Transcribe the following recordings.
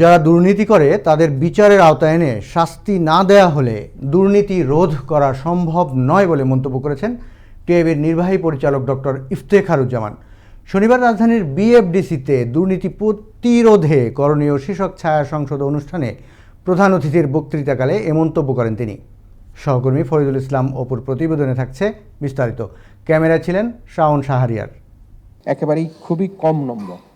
যারা দুর্নীতি করে, তাদের বিচারের আওতায় এনে শাস্তি না দেয়া হলে দুর্নীতি রোধ করা সম্ভব নয় বলে মন্তব্য করেছেন টিআইবির নির্বাহী পরিচালক ডক্টর ইফতেখারুজ্জামান। শনিবার রাজধানীর বিএফডিসিতে দুর্নীতি প্রতিরোধে করণীয় শীর্ষক ছায়া সংসদ অনুষ্ঠানে প্রধান অতিথির বক্তৃতাকালে এ মন্তব্য করেন তিনি। সহকর্মী ফরিদুল ইসলাম অপুর প্রতিবেদনে থাকছে বিস্তারিত। ক্যামেরায় ছিলেন শাওন শাহরিয়ার। একেবারেই খুবই কম নম্বর।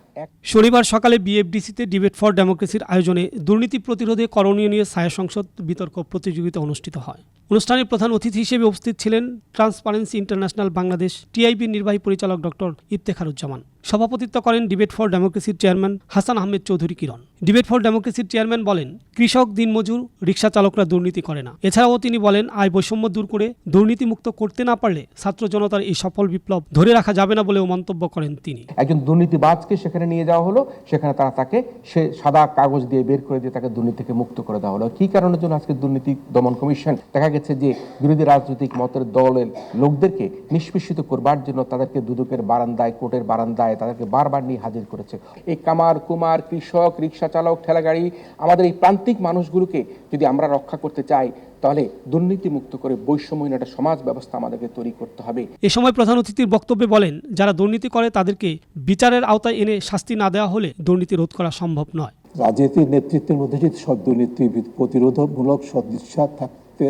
শনিবার সকালে বিএফডিসিতে ডিবেট ফর ডেমোক্রেসির আয়োজনে দুর্নীতি প্রতিরোধে করণীয় নিয়ে ছায়া সংসদ বিতর্ক প্রতিযোগিতা অনুষ্ঠিত হয়। অনুষ্ঠানে প্রধান অতিথি হিসেবে উপস্থিত ছিলেন ট্রান্সপারেন্সি ইন্টারন্যাশনাল বাংলাদেশ টিআইবির নির্বাহী পরিচালক ডক্টর ইফতেখারুজ্জামান। সভাপতিত্ব করেন debate for ডেমোক্রেসির chairman Hasan Ahmed Chowdhury Kiron. Debate for ডেমোক্রেসির chairman বলেন, কৃষক, দিনমজুর, রিক্সা চালকরা দুর্নীতি করে না। এছাড়াও তিনি বলেন, আয় বৈষম্য দূর করে দুর্নীতিমুক্ত করতে না পারলে ছাত্র জনতার এই সফল বিপ্লব ধরে রাখা যাবে না বলেও মন্তব্য করেন তিনি। একজন দুর্নীতিবাজকে সেখানে নিয়ে যাওয়া হলো, সেখানে তারা তাকে সে সাদা কাগজ দিয়ে বের করে দিয়ে তাকে দুর্নীতি থেকে মুক্ত করে দেওয়া হলো। কি কারণের জন্য আজকে দুর্নীতি দমন কমিশন? দেখা গেছে যে বিরোধী রাজনৈতিক মতের দলের লোকদেরকে নিষ্পেষিত করবার জন্য তাদেরকে দুদকের বারান্দায়, কোর্টের বারান্দায় তাদেরকে বারবার নিয়ে হাজির করেছে। এই কামার কুমার কৃষক, রিক্সা চালক ঠেলাগাড়ি আমাদের এই প্রান্তিক মানুষগুলোকে যদি আমরা রক্ষা করতে চাই তাহলে দুর্নীতি মুক্ত করে বৈষম্যহীন একটা সমাজ ব্যবস্থা আমাদেরকে তৈরি করতে হবে। এ সময় প্রধান অতিথির বক্তব্যে বলেন যারা দুর্নীতি করে তাদেরকে বিচারের আওতায় এনে শাস্তি না দেওয়া হলে দুর্নীতি রোধ করা সম্ভব নয়। রাজনীতির নেতৃত্বের মধ্যে যদি সব দুর্নীতি প্রতিরোধমূলক সদিচ্ছা থাকতে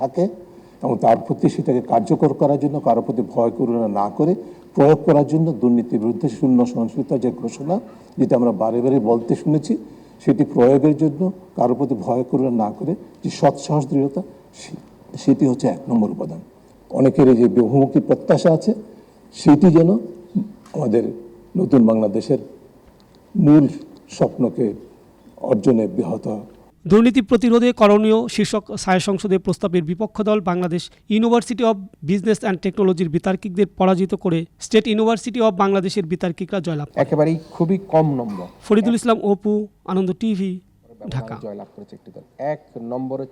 থাকে এবং তার প্রতি সেটাকে কার্যকর করার জন্য কারোর প্রতি ভয় করুণা না করে প্রয়োগ করার জন্য দুর্নীতির বিরুদ্ধে শূন্য সহিংসতার যে ঘোষণা, যেটা আমরা বারে বারে বলতে শুনেছি, সেটি প্রয়োগের জন্য কারোর প্রতি ভয় করুণা না করে যে সৎসাহস, দৃঢ়তা সেটি হচ্ছে এক নম্বর উপাদান। অনেকের এই যে বহুমুখী প্রত্যাশা আছে, সেটি যেন আমাদের নতুন বাংলাদেশের মূল স্বপ্নকে অর্জনে ব্যাহত দুর্নীতি প্রতিরোধে করণীয় শীর্ষক সায় সংসদে প্রস্তাবের বিপক্ষ দল Bangladesh university of business and টেকনোলজির বিতার্কিকদের পরাজিত করে স্টেট ইউনিভার্সিটি অব বাংলাদেশের বিতার্কিকরা জয়লাভ। একেবারেই খুবই কম নম্বর। ফরিদুল ইসলাম অপু আনন্দ টিভি ঢাকা। জয়লাভ করেছে একটি দল। এক নম্বরে